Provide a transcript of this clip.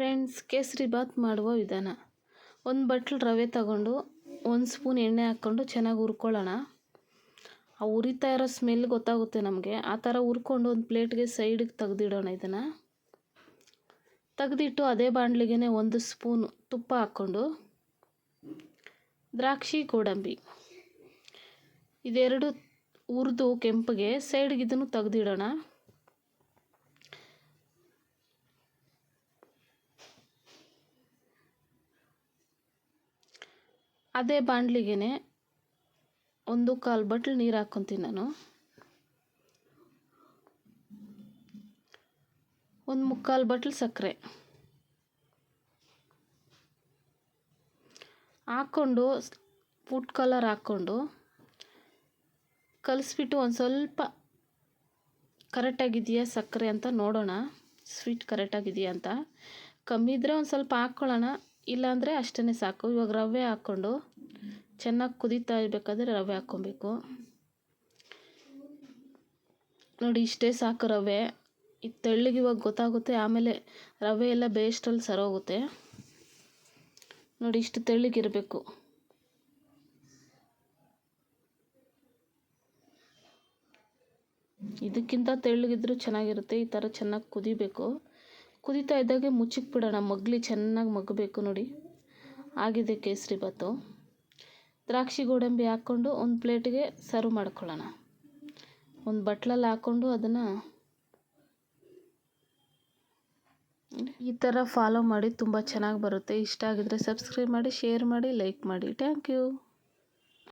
Friends, kesari bath ಮಾಡುವ ವಿಧಾನ. ಒಂದು ಬಟ್ಲು ರವೆ ತಗೊಂಡು, ಒಂದು ಸ್ಪೂನ್ ಎಣ್ಣೆ ಹಾಕ್ಕೊಂಡು ಚೆನ್ನಾಗಿ ಹುರ್ಕೊಳ್ಳೋಣ. ಆ ಉರಿತಾ ಇರೋ ಸ್ಮೆಲ್ ಗೊತ್ತಾಗುತ್ತೆ ನಮಗೆ. ಆ ಥರ ಹುರ್ಕೊಂಡು ಒಂದು ಪ್ಲೇಟ್ಗೆ ಸೈಡಿಗೆ ತೆಗ್ದಿಡೋಣ ಇದನ್ನು. ತೆಗೆದಿಟ್ಟು ಅದೇ ಬಾಣಲಿಗೆ ಒಂದು ಸ್ಪೂನು ತುಪ್ಪ ಹಾಕ್ಕೊಂಡು, ದ್ರಾಕ್ಷಿ ಗೋಡಂಬಿ. ಇದೆರಡು ಹುರಿದು ಕೆಂಪಗೆ ಸೈಡ್ಗೆ ಇದನ್ನು ತೆಗ್ದಿಡೋಣ. ಅದೇ ಬಾಣಲಿಗೆ ಒಂದು ಕಾಲು ಬಟ್ಲು ನೀರು ಹಾಕ್ಕೊತೀನಿ ನಾನು. ಒಂದು ಮುಕ್ಕಾಲು ಬಟ್ಲು ಸಕ್ಕರೆ. ಹಾಕ್ಕೊಂಡು ಫುಡ್ ಕಲರ್ ಹಾಕ್ಕೊಂಡು ಕಲಿಸ್ಬಿಟ್ಟು ಒಂದು ಸ್ವಲ್ಪ ಕರೆಕ್ಟಾಗಿದೆಯಾ ಸಕ್ಕರೆ ಅಂತ ನೋಡೋಣ. ಸ್ವೀಟ್ ಕರೆಕ್ಟಾಗಿದೆಯಾ ಅಂತ. ಕಮ್ಮಿ ಇದ್ದರೆ ಒಂದು ಸ್ವಲ್ಪ ಹಾಕ್ಕೊಳ್ಳೋಣ ಇಲ್ಲಾಂದರೆ ಅಷ್ಟೇ ಸಾಕು. ಇವಾಗ ರವೆ ಹಾಕ್ಕೊಂಡು ಚೆನ್ನಾಗಿ ಕುದೀತಾ ಇರಬೇಕಾದ್ರೆ ರವೆ ಹಾಕ್ಕೊಬೇಕು. ನೋಡಿ, ಇಷ್ಟೇ ಸಾಕು ರವೆ. ಇದು ತೆಳ್ಳಗೆ ಇವಾಗ ಗೊತ್ತಾಗುತ್ತೆ, ಆಮೇಲೆ ರವೆ ಎಲ್ಲ ಬೇಸ್ಟಲ್ಲಿ ಸರೋಗುತ್ತೆ. ನೋಡಿ, ಇಷ್ಟು ತೆಳ್ಳಗಿರಬೇಕು ಇದಕ್ಕಿಂತ ತೆಳ್ಳಗಿದ್ರೂ ಚೆನ್ನಾಗಿರುತ್ತೆ, ಈ ಥರ ಚೆನ್ನಾಗಿ ಕುದಿಬೇಕು. ಕುದೀತಾ ಇದ್ದಾಗೆ ಮುಚ್ಚಿಕ್ಬಿಡೋಣ ಮಗ್ಲಿ ಚೆನ್ನಾಗಿ ಮಗ್ಗಬೇಕು ನೋಡಿ. ಆಗಿದೆ ಕೇಸರಿ ಬಾತು ದ್ರಾಕ್ಷಿ ಗೋಡಂಬಿ ಹಾಕ್ಕೊಂಡು ಒಂದು ಪ್ಲೇಟಿಗೆ ಸರ್ವ್ ಮಾಡ್ಕೊಳ್ಳೋಣ. ಒಂದು ಬಟ್ಲಲ್ಲಿ ಹಾಕ್ಕೊಂಡು ಅದನ್ನು ಈ ಥರ ಫಾಲೋ ಮಾಡಿ ತುಂಬ ಚೆನ್ನಾಗಿ ಬರುತ್ತೆ. ಇಷ್ಟ ಆಗಿದ್ರೆ ಸಬ್ಸ್ಕ್ರೈಬ್ ಮಾಡಿ, ಶೇರ್ ಮಾಡಿ, ಲೈಕ್ ಮಾಡಿ. Thank you.